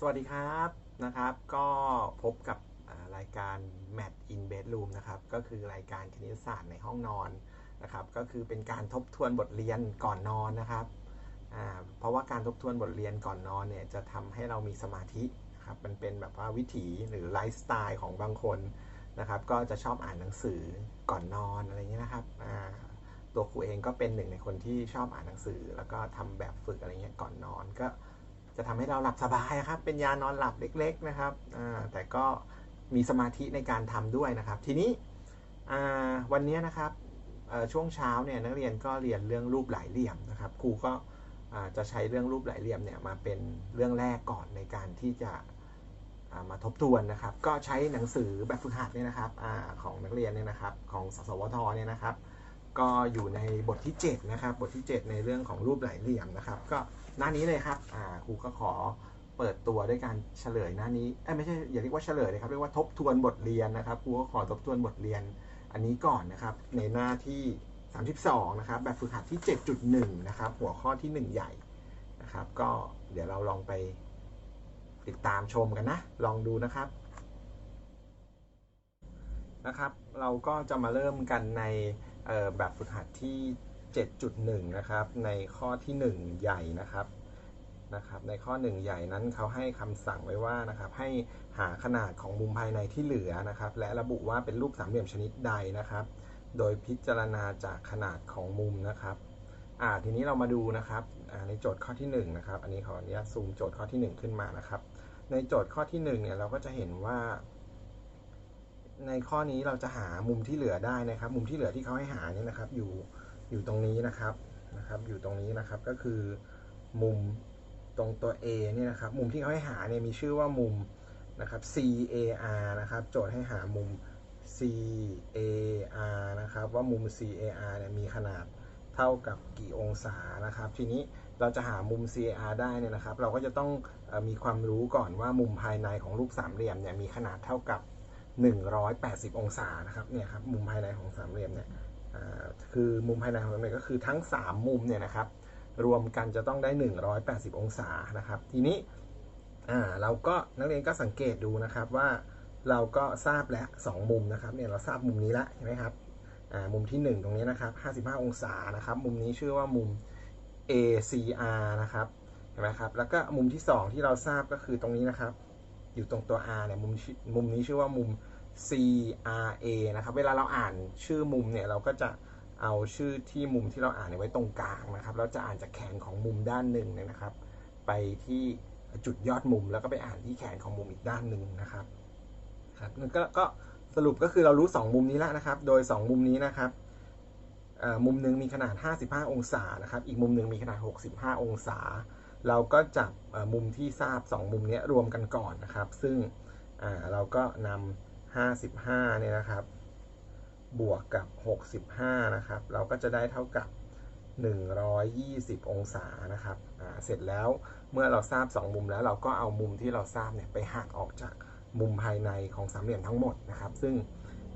สวัสดีครับนะครับ ก็พบกับรายการ Mat in Bedroom นะครับ ก็คือรายการคณิตศาสตร์ในห้องนอนนะครับ ก็คือเป็นการทบทวนบทเรียนก่อนนอนนะครับเพราะว่าการทบทวนบทเรียนก่อนนอนเนี่ยจะทำให้เรามีสมาธินะครับมันเป็นแบบว่าวิถีหรือไลฟ์สไตล์ของบางคนนะครับ ก็จะชอบอ่านหนังสือก่อนนอนอะไรเงี้ยนะครับตัวครูเองก็เป็นหนึ่งในคนที่ชอบอ่านหนังสือ แล้วก็ทำแบบฝึกอะไรเงี้ยก่อนนอนก็ จะทำให้เราหลับสบายครับ เป็นยานอนหลับเล็ก ๆนะครับแต่ก็มีสมาธิในการทำด้วยนะครับ ทีนี้วันนี้นะครับช่วงเช้าเนี่ยนักเรียนก็เรียนเรื่องรูปหลายเหลี่ยมนะครับ ครูก็จะใช้เรื่องรูปหลายเหลี่ยมเนี่ยมาเป็นเรื่องแรกก่อนในการที่จะมาทบทวนนะครับ ก็ใช้หนังสือแบบฝึกหัดเนี่ยนะครับอของนักเรียนเนี่ยนะครับของสสวทเนี่ยนะครับ ก็อยู่ในบทที่7นะครับบทที่ 7 ในเรื่องของรูปหลายเหลี่ยมนะครับ ก็ หน้านี้เลยครับอ่าครูก็ขอเปิดตัวด้วยการเฉลยหน้านี้เอ้ไม่ใช่อย่าเรียกว่าเฉลยเลยครับเรียกว่าทบทวนบทเรียนนะครับครูก็ขอทบทวนบทเรียนอันนี้ก่อนนะครับ ในหน้าที่ 32 นะครับ แบบฝึกหัดที่ 7.1 นะครับ หัวข้อที่ 1 ใหญ่นะครับ ก็เดี๋ยวเราลองไปติดตามชมกันนะ ลองดูนะครับนะครับ เราก็จะมาเริ่มกันในแบบฝึกหัดที่ 7.1 นะครับ ในข้อที่ 1 ใหญ่นะครับนะครับ ในข้อ 1 ใหญ่นั้นเขาให้คำสั่งไว้ว่านะครับ ให้หาขนาดของมุมภายในที่เหลือนะครับ และระบุว่าเป็นรูปสามเหลี่ยมชนิดใดนะครับ โดยพิจารณาจากขนาดของมุมนะครับอ่าทีนี้เรามาดูนะครับในโจทย์ข้อที่1นะครับ อันนี้ขออนุญาตซูมโจทย์ข้อที่ 1 ขึ้นมานะครับ ในโจทย์ข้อที่1เนี่ยเราก็จะเห็นว่า ในข้อนี้เราจะหามุมที่เหลือได้นะครับ มุมที่เหลือที่เขาให้หาเนี่ยนะครับ อยู่ อยู่ตรงนี้นะครับนะครับ อยู่ตรงนี้นะครับก็คือมุมตรงตัว A เนี่ยนะครับ มุมที่เขาให้หาเนี่ยมีชื่อว่ามุมนะครับ CAR นะครับ โจทย์ให้หามุม CAR นะครับ ว่ามุม CAR เนี่ยมีขนาดเท่ากับกี่องศานะครับ ทีนี้เราจะหามุม CAR ได้เนี่ยนะครับ เราก็จะต้องมีความรู้ก่อนว่ามุมภายในของรูปสามเหลี่ยมเนี่ยมีขนาดเท่ากับ 180 องศานะครับเนี่ยครับมุมภายในของสามเหลี่ยมเนี่ย คือมุมภายในของสามเหลี่ยมก็คือทั้ง 3 มุมเนี่ยนะครับ รวมกันจะต้องได้ 180 องศานะครับ ทีนี้เราก็นักเรียนก็สังเกตดูนะครับว่าเราก็ทราบแล้ว2มุมนะครับเนี่ยเราทราบมุมนี้แล้วใช่ไหมครับมุมที่ 1 ตรงนี้นะครับ 55 องศานะครับ มุมนี้ชื่อว่ามุม ACR นะครับเห็นไหมครับแล้วก็มุมที่ 2 ที่เราทราบก็คือตรงนี้นะครับ อยู่ตรงตัว R เนี่ยมุมมุมนี้ชื่อว่ามุม CRA นะครับ เวลาเราอ่านชื่อมุมเนี่ยเราก็จะเอาชื่อที่มุมที่เราอ่านไว้ตรงกลางนะครับ เราจะอ่านจากแขนของมุมด้านหนึ่งนะครับ ไปที่จุดยอดมุมแล้วก็ไปอ่านที่แขนของมุมอีกด้านหนึ่งนะครับครับกก็สรุปก็คือเรารู้ 2 มุมนี้แล้วนะครับ โดย 2 มุมนี้นะครับมุมหนึ่งมีขนาด 55 องศานะครับ อีกมุมหนึ่งมีขนาด 65 องศา เราก็จับมุมที่ทราบ 2 มุมนี้รวมกันก่อนนะครับ ซึ่งเราก็นำ 55เนี่ยนะครับ บวกกับ 65 นะครับ เราก็จะได้เท่ากับ 120 องศานะครับเสร็จแล้วเมื่อเราทราบ 2 มุมแล้วเราก็เอามุมที่เราทราบเนี่ยไปหักออกจากมุมภายในของสามเหลี่ยมทั้งหมดนะครับ ซึ่ง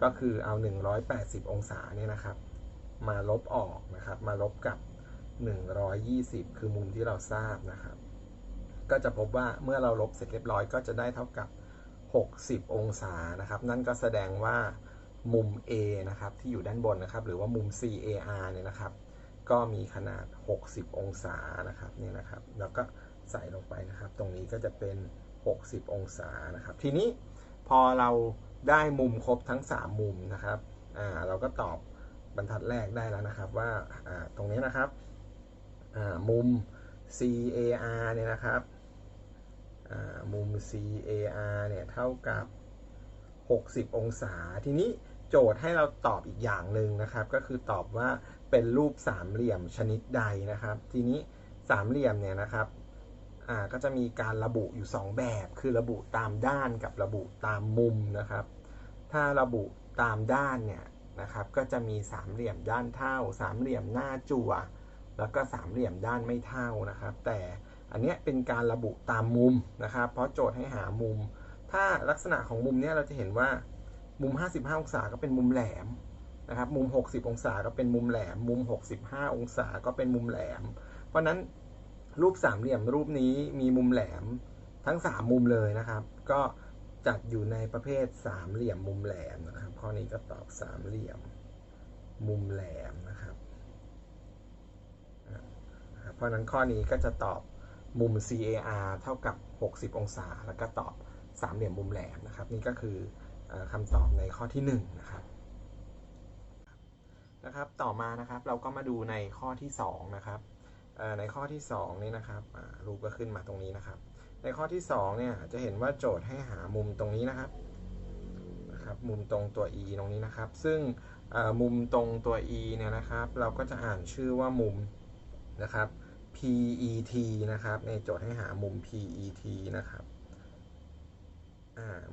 ก็คือเอา 180 องศาเนี่ยนะครับ มาลบออกนะครับ มาลบกับ 120 คือมุมที่เราทราบนะครับ ก็จะพบว่าเมื่อเราลบเสร็จเรียบร้อยก็จะได้เท่ากับ 60 องศานะครับ นั่นก็แสดงว่ามุม A นะครับที่อยู่ด้านบนนะครับ หรือว่ามุม CAR เนี่ยนะครับ ก็มีขนาด 60 องศานะครับนี่นะครับ แล้วก็ใส่ลงไปนะครับ ตรงนี้ก็จะเป็น 60 องศานะครับ ทีนี้พอเราได้มุมครบทั้ง 3 มุมนะครับอ่าเราก็ตอบบรรทัดแรกได้แล้วนะครับว่าอ่าตรงนี้นะครับอ่ามุม CAR เนี่ยนะครับ มุม CAR เนี่ยเท่ากับ 60 องศา ทีนี้โจทย์ให้เราตอบอีกอย่างหนึ่งนะครับ ก็คือตอบว่าเป็นรูปสามเหลี่ยมชนิดใดนะครับ ทีนี้สามเหลี่ยมเนี่ยนะครับก็จะมีการระบุอยู่ 2 แบบ คือระบุตามด้านกับระบุตามมุมนะครับ ถ้าระบุตามด้านเนี่ยนะครับ ก็จะมีสามเหลี่ยมด้านเท่า สามเหลี่ยมหน้าจั่ว แล้วก็สามเหลี่ยมด้านไม่เท่านะครับ แต่ อันนี้เป็นการระบุตามมุมนะครับ เพราะโจทย์ให้หามุม ถ้าลักษณะของมุมนี้เราจะเห็นว่ามุม 55 องศาก็เป็นมุมแหลมนะครับ มุม 60 องศาก็เป็นมุมแหลม มุม 65 องศาก็เป็นมุมแหลม เพราะนั้นรูปสามเหลี่ยมรูปนี้มีมุมแหลมทั้ง 3 มุมเลยนะครับ ก็จัดอยู่ในประเภทสามเหลี่ยมมุมแหลมนะครับ ข้อนี้ก็ตอบสามเหลี่ยมมุมแหลมนะครับ เพราะฉะนั้นข้อนี้ก็จะตอบ มุม CAR เท่ากับ 60 องศา แล้วก็ตอบสามเหลี่ยมมุมแหลมนะครับ นี่ก็คือคำตอบในข้อที่1นะครับนะครับ ต่อมานะครับเราก็มาดูในข้อที่2นะครับในข้อที่2นี่นะครับรูปก็ขึ้นมาตรงนี้นะครับ ในข้อที่2เนี่ยจะเห็นว่าโจทย์ให้หามุมตรงนี้นะครับนะครับ มุมตรงตัว e ตรงนี้นะครับ ซึ่งมุมตรงตัว e เนี่ยนะครับ เราก็จะอ่านชื่อว่ามุมนะครับ PET นะครับ ในโจทย์ให้หามุม PET นะครับ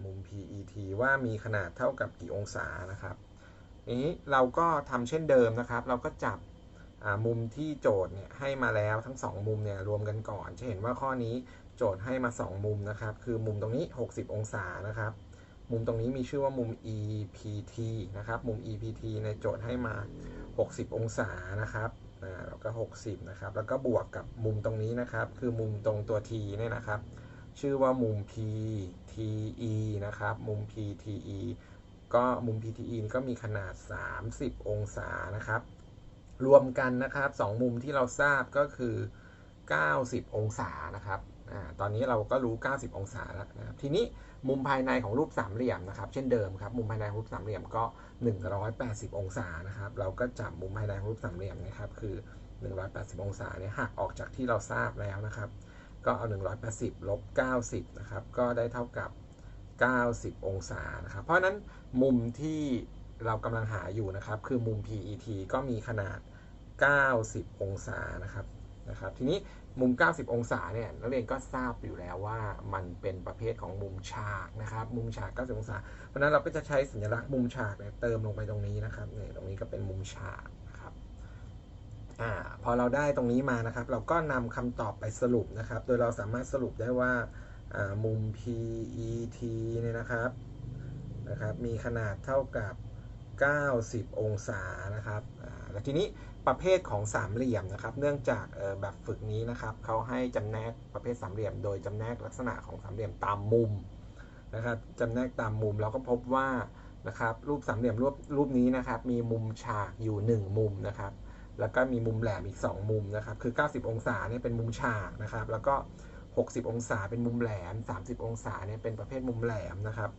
มุม PET ว่ามีขนาดเท่ากับกี่องศานะครับนี้เราก็ทำเช่นเดิมนะครับ เราก็จับมุมที่โจทย์เนี่ยให้มาแล้วทั้ง 2 มุมเนี่ยรวมกันก่อน จะเห็นว่าข้อนี้โจทย์ให้มา 2 มุมนะครับ คือมุมตรงนี้ 60 องศานะครับ มุมตรงนี้มีชื่อว่ามุม EPT นะครับ มุม EPT ในโจทย์ให้มา 60 องศานะครับ อ่าแล้วก็ 60 นะครับ แล้วก็บวกกับมุมตรงนี้นะครับ คือมุมตรงตัว T เนี่ยนะครับ ชื่อว่ามุม PTE นะครับ มุม PTE ก็มุม PTE นี่ก็มีขนาด 30 องศานะครับ รวมกันนะครับ2มุมที่เราทราบก็คือ 90 องศานะครับอตอนนี้เราก็รู้ 90 องศาแล้วนะครับ ทีนี้ มุมภายในของรูปสามเหลี่ยมนะครับ เช่นเดิมครับ มุมภายในของรูปสามเหลี่ยมก็ 180 องศานะครับ เราก็จับมุมภายในของรูปสามเหลี่ยมนะครับ คือ 180 องศาเนี่ยหักออกจากที่เราทราบแล้วนะครับ ก็เอา 180ลบ90 นะครับ ก็ได้เท่ากับ 90 องศานะครับ เพราะนั้นมุมที่เรากำลังหาอยู่นะครับ คือมุม PET ก็มีขนาด 90 องศานะครับนะครับ ทีนี้ มุม 90 องศาเนี่ยนักเรียนก็ทราบอยู่แล้วว่ามันเป็นประเภทของมุมฉากนะครับ มุมฉาก 90 องศา เพราะนั้นเราก็จะใช้สัญลักษณ์มุมฉากเนี่ยเติมลงไปตรงนี้นะครับเนี่ยตรงนี้ก็เป็นมุมฉากนะครับอ่าพอเราได้ตรงนี้มานะครับ เราก็นำคำตอบไปสรุปนะครับ โดยเราสามารถสรุปได้ว่ามุม PET เนี่ยนะครับนะครับ มีขนาดเท่ากับ 90 องศานะครับ แล้วทีนี้ประเภทของสามเหลี่ยมนะครับ เนื่องจากแบบฝึกนี้นะครับเขาให้จำแนกประเภทสามเหลี่ยม โดยจำแนกลักษณะของสามเหลี่ยมตามมุมนะครับจำแนกตามมุมเราก็พบว่านะครับรูปสามเหลี่ยมรูปรูปนี้นะครับ มีมุมฉากอยู่ 1 มุมนะครับ แล้วก็มีมุมแหลมอีก 2 มุมนะครับ คือ 90 องศาเนี่ยเป็นมุมฉากนะครับ แล้วก็ 60 องศาเป็นมุมแหลม 30 องศาเนี่ยเป็นประเภทมุมแหลมนะครับ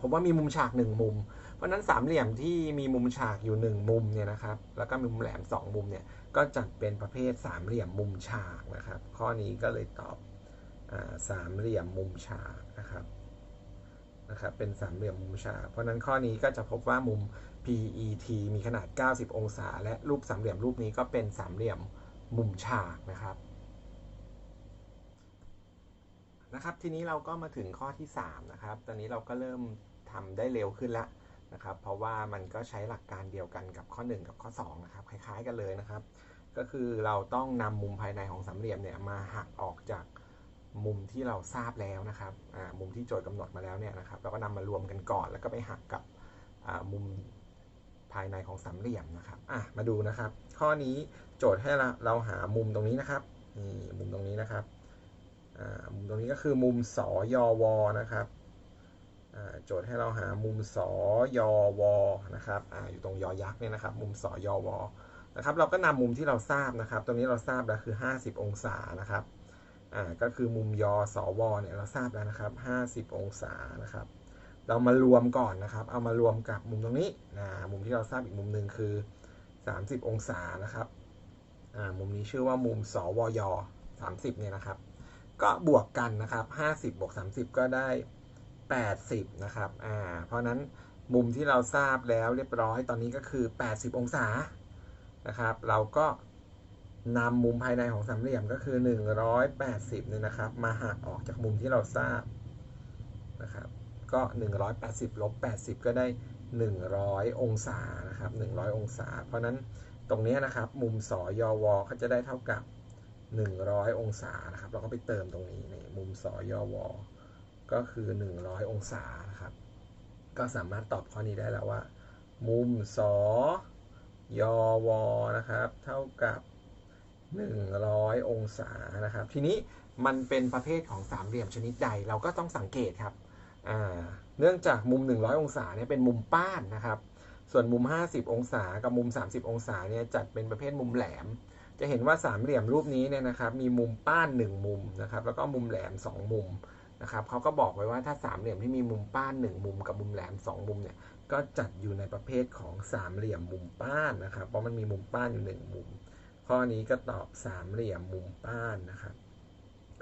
ผมว่ามีมุมฉาก 1 มุม ราะนั้นสามเหลี่ยมที่มีมุมฉากอยู่ 1 มุมเนี่ยนะครับ แล้วก็มีมุมแหลม 2 มุมเนี่ยก็จัดเป็นประเภทสามเหลี่ยมมุมฉากนะครับ ข้อนี้ก็เลยตอบสามเหลี่ยมมุมฉากนะครับนะครับ เป็นสามเหลี่ยมมุมฉาก เพราะนั้นข้อนี้ก็จะพบว่ามุม PET มีขนาด 90 องศา และรูปสามเหลี่ยมรูปนี้ก็เป็นสามเหลี่ยมมุมฉากนะครับนะครับ ทีนี้เราก็มาถึงข้อที่ 3 นะครับ ตอนนี้เราก็เริ่มทำได้เร็วขึ้นแล้ว นะครับ เพราะว่ามันก็ใช้หลักการเดียวกันกับข้อ 1 กับข้อ2นะครับคล้าย ๆ กันเลยนะครับ ก็คือเราต้องนำมุมภายในของสามเหลี่ยมเนี่ยมาหักออกจากมุมที่เราทราบแล้วนะครับมุมที่โจทย์กำหนดมาแล้วเนี่ยนะครับเราก็นำมารวมกันก่อน แล้วก็ไปหักกับมุมภายในของสามเหลี่ยมนะครับมาดูนะครับ ข้อนี้โจทย์ให้เราหามุมตรงนี้นะครับนี่มุมตรงนี้นะครับมุมตรงนี้ก็คือมุมสอยอวนะครับ โจทย์ให้เราหามุมสอยอวนะครับออยู่ตรงยอยักษ์เนี่ยนะครับ มุมสอยอวนะครับเราก็นำมุมที่เราทราบนะครับ ตรงนี้เราทราบแล้วคือ 50 องศานะครับอ่าก็คือมุมยอสวเนี่ยเราทราบแล้วนะครับ 50 องศานะครับ เรามารวมก่อนนะครับ เอามารวมกับมุมตรงนี้นะมุมที่เราทราบอีกมุมหนึ่งคือ 30 องศานะครับอ่ามุมนี้ชื่อว่ามุมสวยอ30เนี่ยนะครับ ก็บวกกันนะครับ 50บวก30 ก็ได้ 80 นะครับ อ่า เพราะนั้นมุมที่เราทราบแล้วเรียบร้อยตอนนี้ก็คือ 80 องศา นะครับ เราก็นำมุมภายในของสามเหลี่ยมก็คือ 180เนี่ยนะครับ มาหักออกจากมุมที่เราทราบนะครับ ก็ 180ลบ80 ก็ได้ 100 องศานะครับ 100 องศา เพราะนั้นตรงนี้นะครับ มุมสอยอวก็จะได้เท่ากับ 100 องศานะครับ เราก็ไปเติมตรงนี้ในมุมสอยอวอ ก็คือ 100 องศานะครับ ก็สามารถตอบข้อนี้ได้แล้วว่า มุมสอยอวนะครับ เท่ากับ 100 องศานะครับ ทีนี้มันเป็นประเภทของสามเหลี่ยมชนิดใดเราก็ต้องสังเกตครับเนื่องจากมุม 100 องศาเนี่ยเป็นมุมป้านนะครับ ส่วนมุม 50 องศากับมุม 30 องศาเนี่ยจัดเป็นประเภทมุมแหลม จะเห็นว่าสามเหลี่ยมรูปนี้เนี่ยนะครับ มีมุมป้าน 1 มุมนะครับ แล้วก็มุมแหลม 2 มุม นะครับเขาก็บอกไว้ว่าถ้าสามเหลี่ยมที่มีมุมป้าน 1 มุมกับมุมแหลม 2 มุมเนี่ยก็จัดอยู่ในประเภทของสามเหลี่ยมมุมป้านนะครับ เพราะมันมีมุมป้านอยู่ 1 มุม ข้อนี้ก็ตอบสามเหลี่ยมมุมป้านนะครับ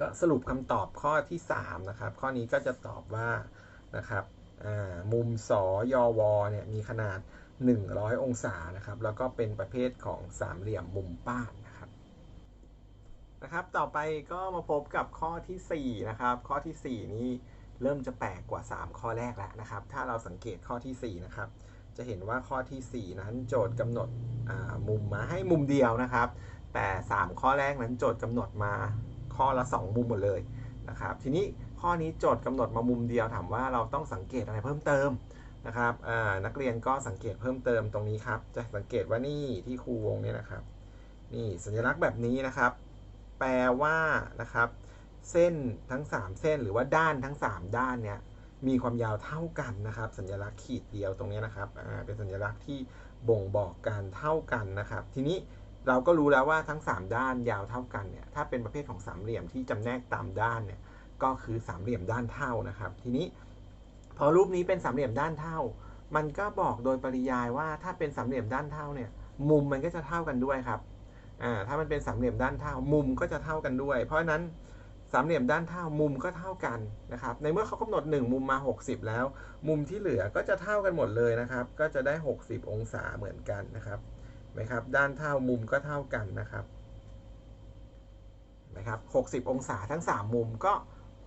ก็สรุปคำตอบข้อที่3นะครับข้อนี้ก็จะตอบว่านะครับมุมสอยอวเนี่ยมีขนาด 100 องศานะครับ แล้วก็เป็นประเภทของสามเหลี่ยมมุมป้าน นะครับ ต่อไปก็มาพบกับข้อทีสี่4นะครับ ข้อทีสี่ 4 นี้เริ่มจะแปลกกว่า 3 ข้อแรกแล้วนะครับ ถ้าเราสังเกตข้อทีสี่4 นะครับ จะเห็นว่าข้อที่ 4 นั้นโจทย์กำหนดมุมมาให้มุมเดียวนะครับ แต่ 3 ข้อแรกนั้นโจทย์กำหนดมาข้อละ 2 มุมหมดเลยนะครับ ทีนี้ข้อนี้โจทย์กำหนดมามุมเดียวถามว่าเราต้องสังเกตอะไรเพิ่มเติมนะครับนักเรียนก็สังเกตเพิ่มเติมตรงนี้ครับ จะสังเกตว่านี่ที่ครูวงเนี่ยนะครับ นี่สัญลักษณ์แบบนี้นะครับ แปลว่านะครับ เส้นทั้ง 3 เส้นหรือว่าด้านทั้ง 3 ด้านเนี่ยมีความยาวเท่ากันนะครับ สัญลักษณ์ขีดเดียวตรงนี้นะครับเป็นสัญลักษณ์ที่บ่งบอกการเท่ากันนะครับ ทีนี้เราก็รู้แล้วว่าทั้ง 3 ด้านยาวเท่ากันเนี่ยถ้าเป็นประเภทของสามเหลี่ยมที่จำแนกตามด้านเนี่ยก็คือสามเหลี่ยมด้านเท่านะครับ ทีนี้ พอรูปนี้เป็นสามเหลี่ยมด้านเท่า มันก็บอกโดยปริยายว่าถ้าเป็นสามเหลี่ยมด้านเท่าเนี่ยมุมมันก็จะเท่ากันด้วยครับ อ่าถ้ามันเป็นสามเหลี่ยมด้านเท่ามุมก็จะเท่ากันด้วย เพราะฉะนั้นสามเหลี่ยมด้านเท่ามุมก็เท่ากันนะครับในเมื่อเขากำหนด 1 มุมมา 60 แล้ว มุมที่เหลือก็จะเท่ากันหมดเลยนะครับ ก็จะได้ 60 องศาเหมือนกันนะครับไหมครับด้านเท่ามุมก็เท่ากันนะครับนะครับ60 องศาทั้ง 3 มุมก็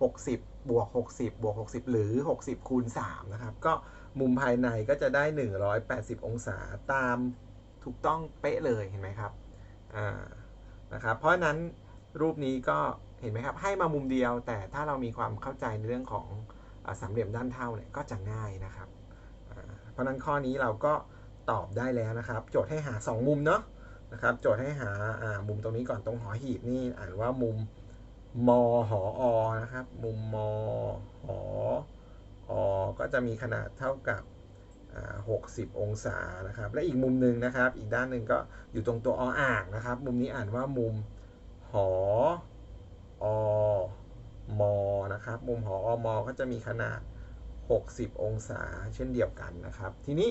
60 บวก 60 บวก 60 หรือ 60 คูณ 3 นะครับ ก็มุมภายในก็จะได้ 180 องศาตามถูกต้องเป๊ะเลยเห็นไหมครับ อ่านะครับเพราะฉะนั้นรูปนี้ก็เห็นไหมครับให้มามุมเดียว แต่ถ้าเรามีความเข้าใจในเรื่องของสามเหลี่ยมด้านเท่าเนี่ยก็จะง่ายนะครับเพราะนั้นข้อนี้เราก็ตอบได้แล้วนะครับ โจทย์ให้หา 2 มุมเนาะนะครับโจทย์ให้หามุมตรงนี้ก่อนตรงหอหีบนี่อ่านว่ามุมมหออนะครับ มุมมหออก็จะมีขนาดเท่ากับ 60 องศานะครับ และอีกมุมหนึ่งนะครับ อีกด้านหนึ่งก็อยู่ตรงตัวออ่างนะครับ มุมนี้อ่านว่ามุมหออมอนะครับ มุมหออมอก็จะมีขนาด 60 องศาเช่นเดียวกันนะครับ ทีนี้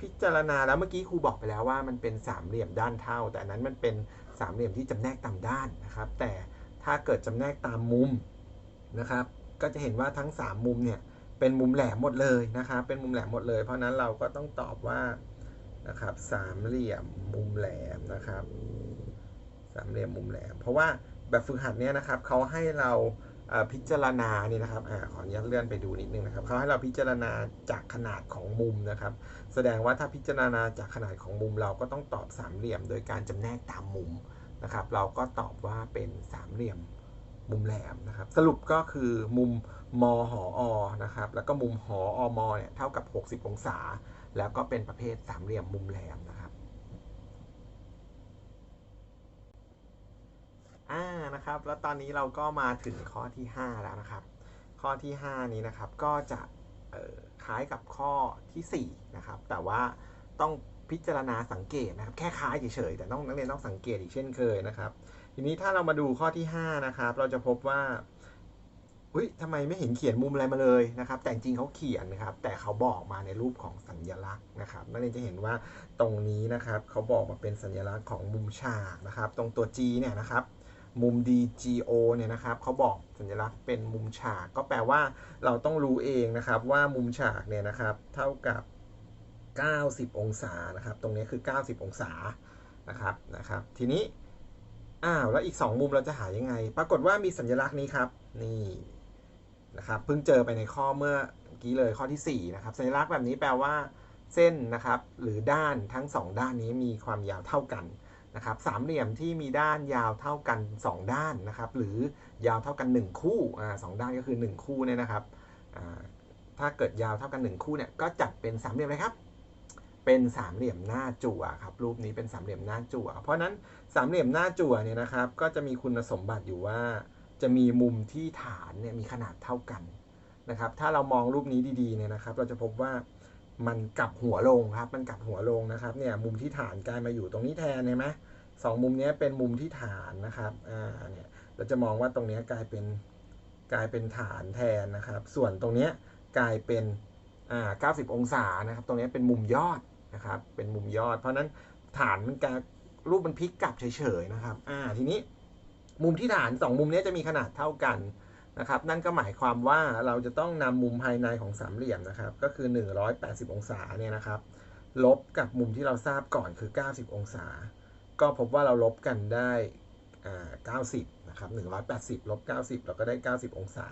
พิจารณาแล้วเมื่อกี้ครูบอกไปแล้วว่ามันเป็นสามเหลี่ยมด้านเท่า แต่นั้นมันเป็นสามเหลี่ยมที่จำแนกตามด้านนะครับ แต่ถ้าเกิดจำแนกตามมุมนะครับ ก็จะเห็นว่าทั้ง 3 มุมเนี่ย เป็นมุมแหลมหมดเลยนะครับ เป็นมุมแหลมหมดเลย เพราะนั้นเราก็ต้องตอบว่านะครับสามเหลี่ยมมุมแหลมนะครับสามเหลี่ยมมุมแหลม เพราะว่าแบบฝึกหัดเนี่ยนะครับเขาให้เราพิจารณานี่นะครับอขออนุญาตเลื่อนไปดูนิดนึงนะครับเขาให้เราพิจารณาจากขนาดของมุมนะครับ แสดงว่าถ้าพิจารณาจากขนาดของมุมเราก็ต้องตอบสามเหลี่ยม โดยการจำแนกตามมุมนะครับ เราก็ตอบว่าเป็นสามเหลี่ยม มุมแหลมนะครับ สรุปก็คือมุมมหออนะครับ แล้วก็มุมหออมเนี่ยเท่ากับ 60 องศา แล้วก็เป็นประเภทสามเหลี่ยมมุมแหลมนะครับอ่านะครับ แล้วตอนนี้เราก็มาถึงข้อที่ 5 แล้วนะครับ ข้อที่ 5 นี้นะครับก็จะคล้ายกับข้อที่4นะครับ แต่ว่าต้องพิจารณาสังเกตนะครับ แค่คล้ายเฉยๆแต่ต้องนักเรียนต้องสังเกตอีกเช่นเคยนะครับ ทีนี้ถ้าเรามาดูข้อที่ 5 นะครับ เราจะพบว่าอุ้ยทำไมไม่เห็นเขียนมุมอะไรมาเลยนะครับ แต่จริงเขาเขียนนะครับ แต่เขาบอกมาในรูปของสัญลักษณ์นะครับนักเรียนจะเห็นว่าตรงนี้นะครับเขาบอกมาเป็นสัญลักษณ์ของมุมฉากนะครับ ตรงตัว G เนี่ยนะครับ มุม DGO เนี่ยนะครับเขาบอกสัญลักษณ์เป็นมุมฉาก ก็แปลว่าเราต้องรู้เองนะครับ ว่ามุมฉากเนี่ยนะครับ เท่ากับ 90 องศานะครับ ตรงนี้คือ 90 องศานะครับนะครับ ทีนี้ อ้าวแล้วอีก 2 มุมเราจะหายังไง ปรากฏว่ามีสัญลักษณ์นี้ครับ นี่นะครับเพิ่งเจอไปในข้อเมื่อกี้เลยข้อที่ 4 นะครับ สัญลักษณ์แบบนี้แปลว่า เส้นนะครับ หรือด้านทั้ง 2 ด้านนี้มีความยาวเท่ากันนะครับสามเหลี่ยมที่มีด้านยาวเท่ากัน 2 ด้านนะครับ หรือยาวเท่ากัน 1 คู่อ่าสด้านก็คือ 1 คู่เนี่ยนะครับอ่าถ้าเกิดยาวเท่ากัน 1 คู่เนี่ยก็จัดเป็นสามเหลี่ยมเลยครับ เป็นสามเหลี่ยมหน้าจั่วครับรูปนี้เป็นสามเหลี่ยมหน้าจั่ว เพราะนั้นสามเหลี่ยมหน้าจั่วเนี่ยนะครับก็จะมีคุณสมบัติอยู่ว่า จะมีมุมที่ฐานเนี่ยมีขนาดเท่ากันนะครับถ้าเรามองรูปนี้ดีๆเนี่ยนะครับเราจะพบว่ามันกลับหัวลงครับมันกลับหัวลงนะครับเนี่ยมุมที่ฐานกลายมาอยู่ตรงนี้แทนเห็นไหมสองมุมนี้เป็นมุมที่ฐานนะครับอ่าเนี่ยเราจะมองว่าตรงนี้กลายเป็นกลายเป็นฐานแทนนะครับ ส่วนตรงนี้กลายเป็นอ่า90 องศานะครับ ตรงนี้เป็นมุมยอด นะครับ เป็นมุมยอด เพราะนั้นฐานมันกายรูปมันพลิกกลับเฉยๆนะครับ อ่า ทีนี้มุมที่ฐานสองมุมนี้จะมีขนาดเท่ากันนะครับ นั่นก็หมายความว่าเราจะต้องนำมุมภายในของสามเหลี่ยมนะครับ ก็คือ 180 องศาเนี่ยนะครับ ลบกับมุมที่เราทราบก่อนคือ 90 องศา ก็พบว่าเราลบกันได้อ่า90 นะครับ 180 ลบ 90 เราก็ได้ 90 องศา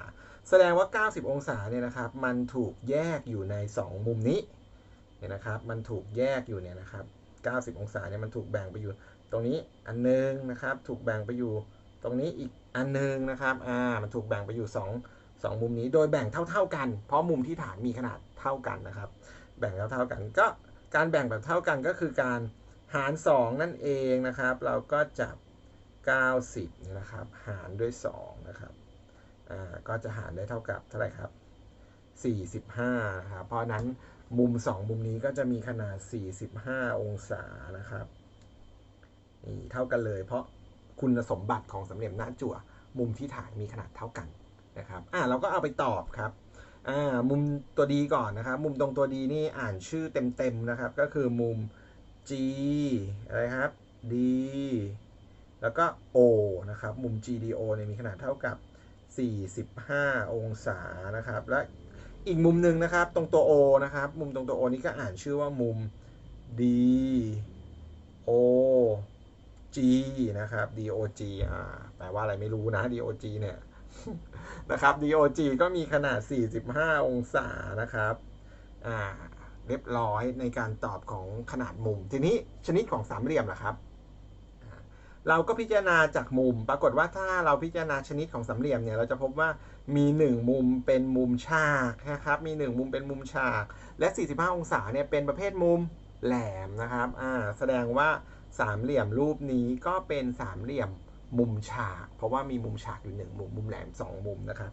แสดงว่า 90 องศาเนี่ยนะครับ มันถูกแยกอยู่ใน 2 มุมนี้ เนี่ยนะครับ มันถูกแยกอยู่เนี่ยนะครับ 90 องศาเนี่ยมันถูกแบ่งไปอยู่ ตรงนี้อันหนึงนะครับ ถูกแบ่งไปอยู่ ตรงนี้อีกอันหนึงนะครับ อ่า มันถูกแบ่งไปอยู่ 2 2 มุมนี้ โดยแบ่งเท่า ๆกัน เพราะมุมที่ฐานมีขนาดเท่ากันนะครับ แบ่งเท่าๆกัน ก็การแบ่งแบบเท่ากันก็คือการหาร 2 นั่นเองนะครับ เราก็จับ 90นี่นะครับ หารด้วย2นะครับ อ่า ก็จะหารได้เท่ากับเท่าไหร่ครับ45นะครับ เพราะฉะนั้น มุม 2 มุมนี้ก็จะมีขนาด 45 องศานะครับนี่เท่ากันเลย เพราะคุณสมบัติของสามเหลี่ยมหน้าจั่ว มุมที่ฐานมีขนาดเท่ากันนะครับอ่าเราก็เอาไปตอบครับอ่ามุมตัวดีก่อนนะครับ มุมตรงตัวดีนี่อ่านชื่อเต็มๆนะครับ ก็คือมุม G อะไรครับ D แล้วก็ O นะครับ มุม GDO เนี่ยมีขนาดเท่ากับ 45 องศานะครับ และ อีกมุมหนึ่งนะครับ ตรงตัว O นะครับ มุมตรงตัว O นี้ก็อ่านชื่อว่ามุม D O G นะครับ DOG อ่าแปลว่าอะไรไม่รู้นะ DOG เนี่ยนะครับ DOG ก็มีขนาด 45 องศานะครับอ่าเรียบร้อยในการตอบของขนาดมุม ทีนี้ชนิดของสามเหลี่ยมล่ะครับ เราก็พิจารณาจากมุม ปรากฏว่าถ้าเราพิจารณาชนิดของสามเหลี่ยมเนี่ยเราจะพบว่ามี1มุมเป็นมุมฉากนะครับมี 1 มุมเป็นมุมฉาก และ 45 องศาเนี่ยเป็นประเภทมุมแหลมนะครับอ่าแสดงว่าสามเหลี่ยมรูปนี้ก็เป็นสามเหลี่ยมมุมฉาก เพราะว่ามีมุมฉากอยู่หนึ่งมุมมุมแหลมสองมุมนะครับ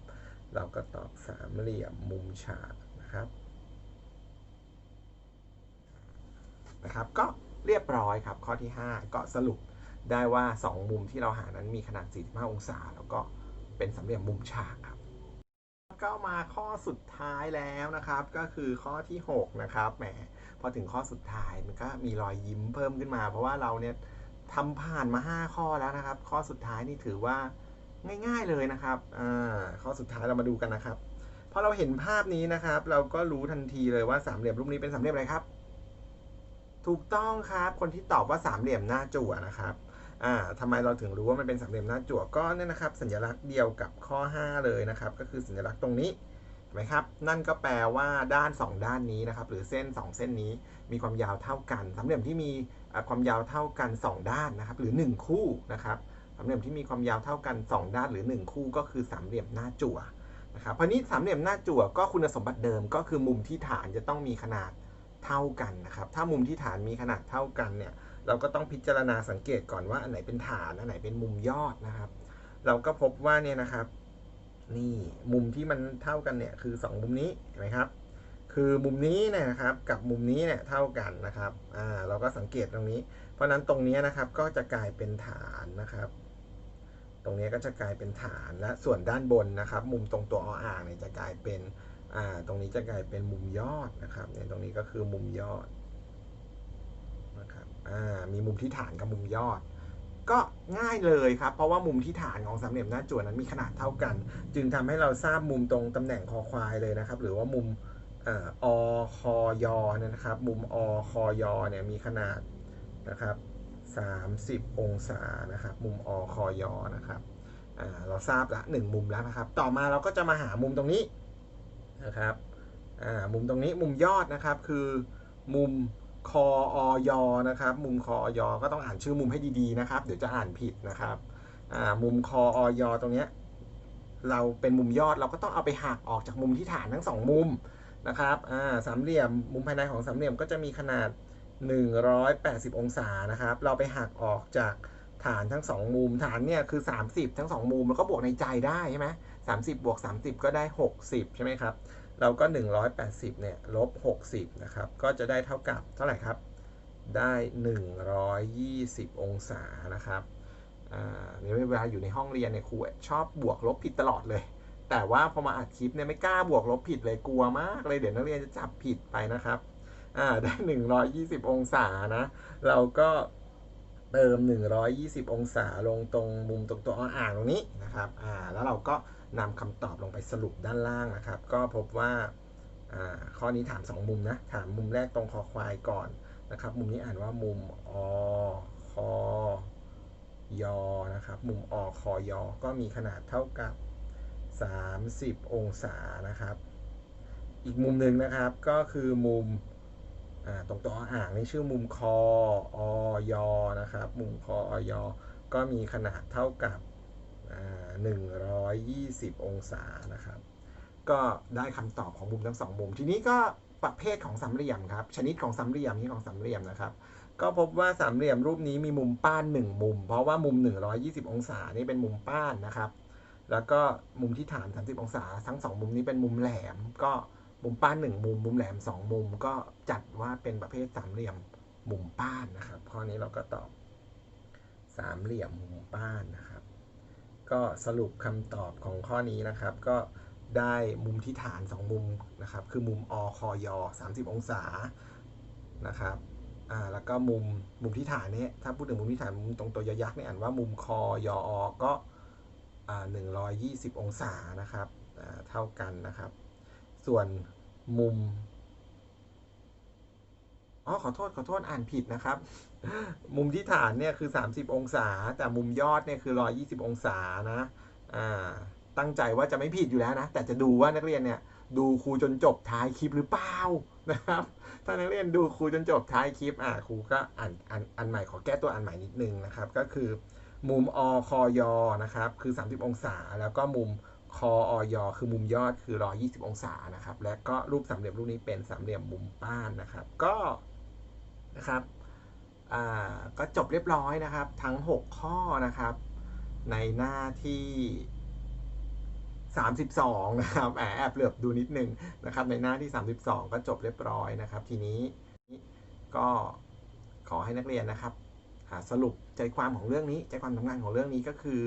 เราก็ตอบสามเหลี่ยมมุมฉากนะครับนะครับ ก็เรียบร้อยครับข้อที่ 5 ก็สรุป ได้ว่า 2 มุมที่เราหานั้นมีขนาด 45 องศา แล้วก็เป็นสามเหลี่ยมมุมฉากครับ ก็มาข้อสุดท้ายแล้วนะครับ ก็คือข้อที่ 6 นะครับแหมพอถึงข้อสุดท้ายมันก็มีรอยยิ้มเพิ่มขึ้นมา เพราะว่าเราเนี่ยทำผ่านมา 5 ข้อแล้วนะครับ ข้อสุดท้ายนี่ถือว่าง่ายๆเลยนะครับอ่าข้อสุดท้ายเรามาดูกันนะครับพอเราเห็นภาพนี้นะครับ เราก็รู้ทันทีเลยว่าสามเหลี่ยมรูปนี้เป็นสามเหลี่ยมอะไรครับ ถูกต้องครับ คนที่ตอบว่าสามเหลี่ยมหน้าจั่วนะครับ อ่าทำไมเราถึงรู้ว่ามันเป็นสามเหลี่ยมหน้าจั่วก็เนี่ยนะครับ สัญลักษณ์เดียวกับข้อ 5 เลยนะครับ ก็คือสัญลักษณ์ตรงนี้นไหมครับ นั่นก็แปลว่าด้าน 2 ด้านนี้นะครับ หรือเส้น 2 เส้นนี้มีความยาวเท่ากันสามเหลี่ยมที่มีความยาวเท่ากัน 2 ด้านนะครับ หรือ 1 คู่นะครับสามเหลี่ยมที่มีความยาวเท่ากัน 2 ด้านหรือ 1 คู่ก็คือสามเหลี่ยมหน้าจั่วนะครับเพราะนี้สามเหลี่ยมหน้าจั่วก็คุณสมบัติเดิมก็คือมุมที่ฐานจะต้องมีขนาดเท่ากันนะครับ ถ้ามุมที่ฐานมีขนาดเท่ากันเนี่ย เราก็ต้องพิจารณาสังเกตก่อนว่าอันไหนเป็นฐานอันไหนเป็นมุมยอดนะครับ เราก็พบว่าเนี่ยนะครับ นี่มุมที่มันเท่ากันเนี่ยคือ 2 มุมนี้เห็นไหมครับ คือมุมนี้นะครับกับมุมนี้เนี่ยเท่ากันนะครับอ่าเราก็สังเกตตรงนี้ เพราะนั้นตรงนี้นะครับก็จะกลายเป็นฐานนะครับ ตรงนี้ก็จะกลายเป็นฐานและส่วนด้านบนนะครับ มุมตรงตัวออ่างเนี่ยจะกลายเป็นอ่าตรงนี้จะกลายเป็นมุมยอดนะครับเนี่ยตรงนี้ก็คือมุมยอด มีมุมที่ฐานกับมุมยอด ก็ง่ายเลยครับ เพราะว่ามุมที่ฐานของสามเหลี่ยมหน้าจั่วนั้นมีขนาดเท่ากัน จึงทำให้เราทราบมุมตรงตำแหน่งคอควายเลยนะครับ หรือว่ามุมอคอยอนะครับ มุมอคอยอเนี่ยมีขนาดนะครับ30 องศานะครับ มุมอคอยอนะครับเราทราบละหนึ่งมุมแล้วนะครับ ต่อมาเราก็จะมาหามุมตรงนี้นะครับมุมตรงนี้มุมยอดนะครับคือมุม คออยนะครับ มุมคออยก็ต้องอ่านชื่อมุมให้ดีๆนะครับ เดี๋ยวจะอ่านผิดนะครับมุมคออยตรงเนี้ยเราเป็นมุมยอดเราก็ต้องเอาไปหักออกจากมุมที่ฐานทั้งสองมุมนะครับสามเหลี่ยมมุมภายในของสามเหลี่ยมก็จะมีขนาด 180 องศานะครับ เราไปหักออกจากฐานทั้งสองมุม ฐานเนี่ยคือ 30 ทั้งสองมุมแล้วก็บวกในใจได้ใช่ไหม30บวก 30 ก็ได้ 60 ใช่ไหมครับ เราก็ 180เนี่ยลบ60นะครับ ก็จะได้เท่ากับเท่าไหร่ครับ ได้ 120 องศานะครับอ่าเนี่ยเวลาอยู่ในห้องเรียนเนี่ยครูชอบบวกลบผิดตลอดเลย แต่ว่าพอมาอัดคลิปเนี่ยไม่กล้าบวกลบผิดเลยกลัวมากเลยเดี๋ยวนักเรียนจะจับผิดไปนะครับอ่าได้ 120 องศานะ เราก็เติม 120 องศาลงตรงมุมตรงตัวอ่างตรงนี้นะครับ อ่า แล้วเราก็ นำคำตอบลงไปสรุปด้านล่างนะครับ ก็พบว่าข้อนี้ถาม 2 มุมนะ ถามมุมแรกตรงคอควายก่อนนะครับ มุมนี้อ่านว่ามุมอคอยอนะครับ มุมอคอยอก็มีขนาดเท่ากับ 30 องศานะครับ อีกมุมหนึ่งนะครับก็คือมุมตรงตัวอ่างนี่ชื่อมุมคออยนะครับ มุมคออยก็มีขนาดเท่ากับ 120 องศานะครับ ก็ได้คำตอบของมุมทั้งสองมุม ทีนี้ก็ประเภทของสามเหลี่ยมครับ ชนิดของสามเหลี่ยมนี้ของสามเหลี่ยมนะครับ ก็พบว่าสามเหลี่ยมรูปนี้มีมุมป้าน 1 มุม เพราะว่ามุม 120 องศานี่เป็นมุมป้านนะครับ แล้วก็มุมที่ฐาน 30 องศา ทั้ง 2 มุมนี้เป็นมุมแหลม ก็มุมป้าน 1 มุม มุมแหลม 2 มุม ก็จัดว่าเป็นประเภทสามเหลี่ยมมุมป้านนะครับ ข้อนี้เราก็ตอบสามเหลี่ยมมุมป้านนะครับ ก็สรุปคำตอบของข้อนี้นะครับ ก็ได้มุมที่ฐาน 2 มุมนะครับ คือมุมอคอย30 องศานะครับอ่าแล้วก็มุมมุมที่ฐานนี้ถ้าพูดถึงมุมที่ฐานมุมตรงตัวยยักษ์เนี่ยอ่านว่ามุมคอยอก็อ่า120 องศานะครับอ่าเท่ากันนะครับ ส่วนมุม อ๋อขอโทษขอโทษอ่านผิดนะครับ มุมที่ฐานเนี่ยคือ 30 องศา แต่มุมยอดเนี่ยคือ 120 องศานะอ่าตั้งใจว่าจะไม่ผิดอยู่แล้วนะ แต่จะดูว่านักเรียนเนี่ยดูครูจนจบท้ายคลิปหรือเปล่านะครับ ถ้านักเรียนดูครูจนจบท้ายคลิปอ่าครูก็อ่านอ่านอันใหม่ขอแก้ตัวอันใหม่นิดนึงนะครับ ก็คือมุมอคอยอนะครับคือ 30 องศา แล้วก็มุมคออยอคือมุมยอดคือ 120 องศานะครับ และก็รูปสามเหลี่ยมรูปนี้เป็นสามเหลี่ยมมุมป้านนะครับ ก็ นะครับก็จบเรียบร้อยนะครับ ทั้ง 6 ข้อนะครับ ในหน้าที่ 32 นะครับแอบแอบเหลือบดูนิดนึงนะครับ ในหน้าที่ 32 ก็จบเรียบร้อยนะครับ ทีนี้ก็ขอให้นักเรียนนะครับสรุปใจความของเรื่องนี้ใจความสำคัญของเรื่องนี้ก็คือ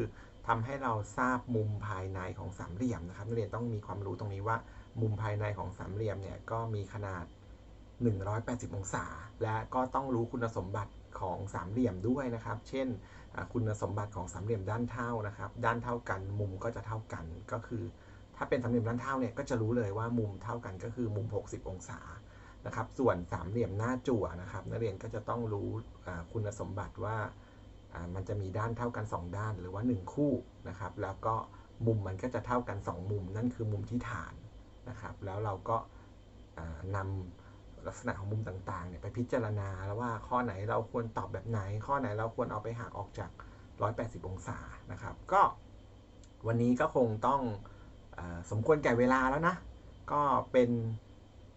ทำให้เราทราบมุมภายในของสามเหลี่ยมนะครับนักเรียนต้องมีความรู้ตรงนี้ว่า มุมภายในของสามเหลี่ยมเนี่ยก็มีขนาด 180 องศา และก็ต้องรู้คุณสมบัติของสามเหลี่ยมด้วยนะครับ เช่นคุณสมบัติของสามเหลี่ยมด้านเท่านะครับ ด้านเท่ากันมุมก็จะเท่ากันก็คือ ถ้าเป็นสามเหลี่ยมด้านเท่าเนี่ยก็จะรู้เลยว่ามุมเท่ากันก็คือมุม 60 องศานะครับ ส่วนสามเหลี่ยมหน้าจั่วนะครับ นักเรียนก็จะต้องรู้คุณสมบัติว่ามันจะมีด้านเท่ากัน 2 ด้านหรือว่า 1 คู่นะครับ แล้วก็มุมมันก็จะเท่ากัน 2 มุม นั่นคือมุมที่ฐานนะครับ แล้วเราก็นำ ลักษณะของมุมต่างๆเนี่ยไปพิจารณาแล้วว่าข้อไหนเราควรตอบแบบไหน ข้อไหนเราควรเอาไปหักออกจาก 180 องศานะครับ ก็วันนี้ก็คงต้องอสมควรแก่เวลาแล้วนะ ก็เป็น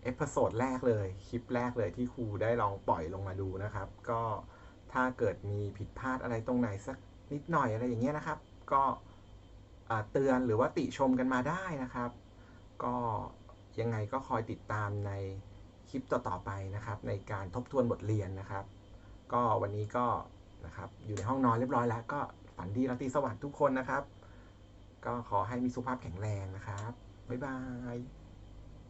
เอพิโซดแรกเลย คลิปแรกเลยที่ครูได้ลองปล่อยลงมาดูนะครับ ก็ถ้าเกิดมีผิดพลาดอะไรตรงไหนสักนิดหน่อยอะไรอย่างเงี้ยนะครับ ก็เตือนหรือว่าติชมกันมาได้นะครับ ก็ยังไงก็คอยติดตามใน ลิปต่อๆไปนะครับ ในการทบทวนบทเรียนนะครับ ก็วันนี้ก็นะครับอยู่ในห้องนอนเรียบร้อยแล้ว ก็ฝันดีราตรีสวัสดิ์ทุกคนนะครับ ก็ขอให้มีสุขภาพแข็งแรงนะครับ บ๊ายบาย